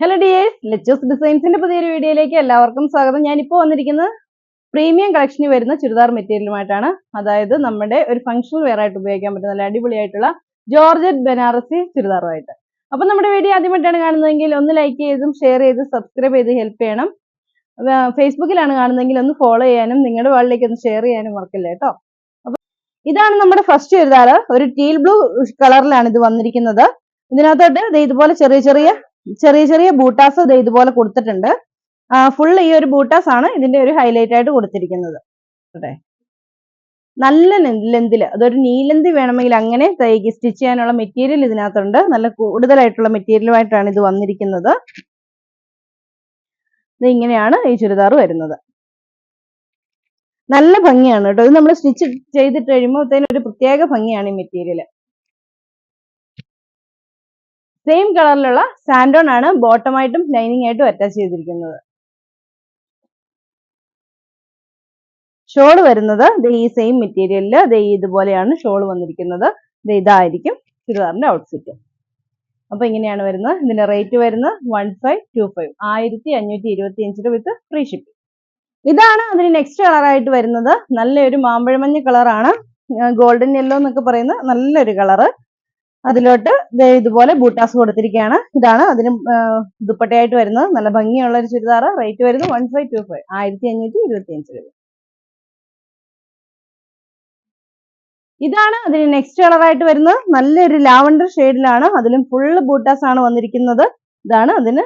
Hello dears ലെച്ചോസ് ഡിസൈൻസിന്റെ പുതിയൊരു വീഡിയോയിലേക്ക് എല്ലാവർക്കും സ്വാഗതം. ഞാനിപ്പോൾ വന്നിരിക്കുന്നത് പ്രീമിയം കളക്ഷനിൽ വരുന്ന ചുരിദാർ മെറ്റീരിയലുമായിട്ടാണ്. അതായത് നമ്മുടെ ഒരു ഫംഗ്ഷണൽ വെയർ ആയിട്ട് ഉപയോഗിക്കാൻ പറ്റുന്ന നല്ല അടിപൊളിയായിട്ടുള്ള ജോർജറ്റ് ബനാറസി ചുരിദാറുമായിട്ട്. അപ്പൊ നമ്മുടെ വീഡിയോ ആദ്യമായിട്ടാണ് കാണുന്നതെങ്കിൽ ഒന്ന് ലൈക്ക് ചെയ്തും ഷെയർ ചെയ്ത് സബ്സ്ക്രൈബ് ചെയ്ത് ഹെൽപ്പ് ചെയ്യണം. ഫേസ്ബുക്കിലാണ് കാണുന്നതെങ്കിൽ ഒന്ന് ഫോളോ ചെയ്യാനും നിങ്ങളുടെ വാളിലേക്ക് ഒന്ന് ഷെയർ ചെയ്യാനും മറക്കില്ല കേട്ടോ അപ്പൊ ഇതാണ് നമ്മുടെ ഫസ്റ്റ് ചുരിദാർ ഒരു ടീൽ ബ്ലൂ കളറിലാണ് ഇത് വന്നിരിക്കുന്നത്. ഇതിനകത്തോട്ട് ഇതുപോലെ ചെറിയ ചെറിയ ചെറിയ ചെറിയ ബൂട്ടാസ് ഇതുപോലെ കൊടുത്തിട്ടുണ്ട്. ഫുൾ ഈ ഒരു ബൂട്ടാസ് ആണ് ഇതിന്റെ ഒരു ഹൈലൈറ്റ് ആയിട്ട് കൊടുത്തിരിക്കുന്നത്. അതെ. നല്ല ലെന്തിൽ അതൊരു നീലന്തി വേണമെങ്കിൽ അങ്ങനെ സ്റ്റിച്ച് ചെയ്യാനുള്ള മെറ്റീരിയൽ ഇതിനകത്തുണ്ട്. നല്ല കൂടുതലായിട്ടുള്ള മെറ്റീരിയലുമായിട്ടാണ് ഇത് വന്നിരിക്കുന്നത്. ഇത് ഇങ്ങനെയാണ് ഈ ചുരിദാർ വരുന്നത്. നല്ല ഭംഗിയാണ് കേട്ടോ. ഇത് നമ്മൾ സ്റ്റിച്ച് ചെയ്തിട്ട് കഴിയുമ്പോൾ ഒരു പ്രത്യേക ഭംഗിയാണ് ഈ മെറ്റീരിയൽ സെയിം കളറിലുള്ള സാൻഡോൺ ആണ് ബോട്ടമായിട്ടും ലൈനിങ് ആയിട്ടും അറ്റാച്ച് ചെയ്തിരിക്കുന്നത്. ഷോൾ വരുന്നത് ഈ സെയിം മെറ്റീരിയലിൽ ഇതുപോലെയാണ് ഷോൾ വന്നിരിക്കുന്നത്. ഇതായിരിക്കും ചുരിദാറിന്റെ ഔട്ട്ഫിറ്റ് അപ്പൊ ഇങ്ങനെയാണ് വരുന്നത്. ഇതിന്റെ റേറ്റ് വരുന്നത് വൺ ഫൈവ് ടു ഫൈവ് ആയിരത്തി അഞ്ഞൂറ്റി ഇരുപത്തി അഞ്ച് വിത്ത് ഫ്രീ ഷിപ്പിംഗ് ഇതാണ് അതിന് നെക്സ്റ്റ് കളറായിട്ട് വരുന്നത്. നല്ലൊരു മാമ്പഴമഞ്ഞ കളറാണ് ഗോൾഡൻ യെല്ലോ എന്നൊക്കെ പറയുന്ന നല്ലൊരു കളറ് അതിലോട്ട് ഇതുപോലെ ബൂട്ടാസ് കൊടുത്തിരിക്കുകയാണ്. ഇതാണ് അതിന് ദുപ്പട്ടയായിട്ട് വരുന്നത്. നല്ല ഭംഗിയുള്ള ഒരു ചുരിദാർ. റേറ്റ് വരുന്നത് വൺ ഫൈവ് ടു ഫൈവ് ആയിരത്തി അഞ്ഞൂറ്റി ഇരുപത്തി അഞ്ച് രൂപ. ഇതാണ് അതിന് നെക്സ്റ്റ് കളറായിട്ട് വരുന്നത്. നല്ലൊരു ലാവണ്ടർ ഷെയ്ഡിലാണ്. അതിലും ഫുള്ള് ബൂട്ടാസ് ആണ് വന്നിരിക്കുന്നത്. ഇതാണ് അതിന്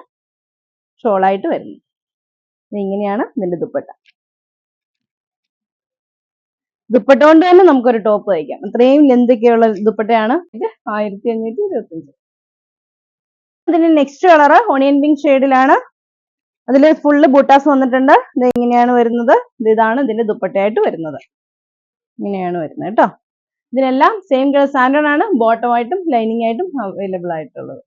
ഷോളായിട്ട് വരുന്നത്. ഇങ്ങനെയാണ് ഇതിന്റെ ദുപ്പട്ട. ദുപ്പട്ട കൊണ്ട് തന്നെ നമുക്കൊരു ടോപ്പ് തയ്ക്കാം. അത്രയും ലെന്തൊക്കെയുള്ള ദുപ്പട്ടയാണ്. ആയിരത്തി അഞ്ഞൂറ്റി ഇരുപത്തി അഞ്ച് അതിന്റെ നെക്സ്റ്റ് കളർ ഓണിയൻ പിങ്ക് ഷെയ്ഡിലാണ്. അതിൽ ഫുള്ള് ബൂട്ടാസ് വന്നിട്ടുണ്ട്. ഇത് ഇങ്ങനെയാണ് വരുന്നത്. ഇതാണ് ഇതിന്റെ ദുപ്പട്ടയായിട്ട് വരുന്നത്. ഇങ്ങനെയാണ് വരുന്നത് കേട്ടോ. ഇതിനെല്ലാം സെയിം കളർ സാൻഡൺ ആണ്. ബോട്ടമായിട്ടും ലൈനിങ് ആയിട്ടും അവൈലബിൾ ആയിട്ടുള്ളത്.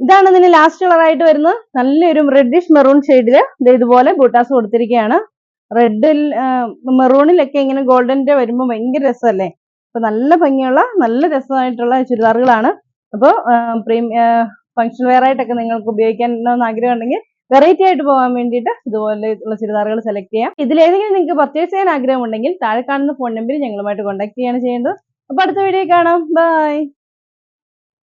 ഇതാണ് ഇതിന് ലാസ്റ്റ് കളറായിട്ട് വരുന്നത്. നല്ലൊരു റെഡിഷ് മെറൂൺ ഷെയ്ഡിൽ ഇതുപോലെ ബൂട്ടാസ് കൊടുത്തിരിക്കുകയാണ്. റെഡിൽ മെറൂണിലൊക്കെ ഇങ്ങനെ ഗോൾഡന്റെ വരുമ്പോൾ ഭയങ്കര രസമല്ലേ അപ്പൊ നല്ല ഭംഗിയുള്ള നല്ല രസമായിട്ടുള്ള ചുരിദാറുകളാണ്. അപ്പോൾ ഫംഗ്ഷൻ വെയർ ആയിട്ടൊക്കെ നിങ്ങൾക്ക് ഉപയോഗിക്കാൻ ആഗ്രഹം ഉണ്ടെങ്കിൽ വെറൈറ്റി ആയിട്ട് പോകാൻ വേണ്ടിയിട്ട് ഇതുപോലെയുള്ള ചുരിദാറുകൾ സെലക്ട് ചെയ്യാം. ഇതിലേതെങ്കിലും നിങ്ങൾക്ക് പർച്ചേസ് ചെയ്യാൻ ആഗ്രഹമുണ്ടെങ്കിൽ താഴെ കാണുന്ന ഫോൺ നമ്പറിൽ ഞങ്ങളുമായിട്ട് കോൺടാക്ട് ചെയ്യാണ് ചെയ്യേണ്ടത്. അപ്പോൾ അടുത്ത വീഡിയോ കാണാം. ബൈ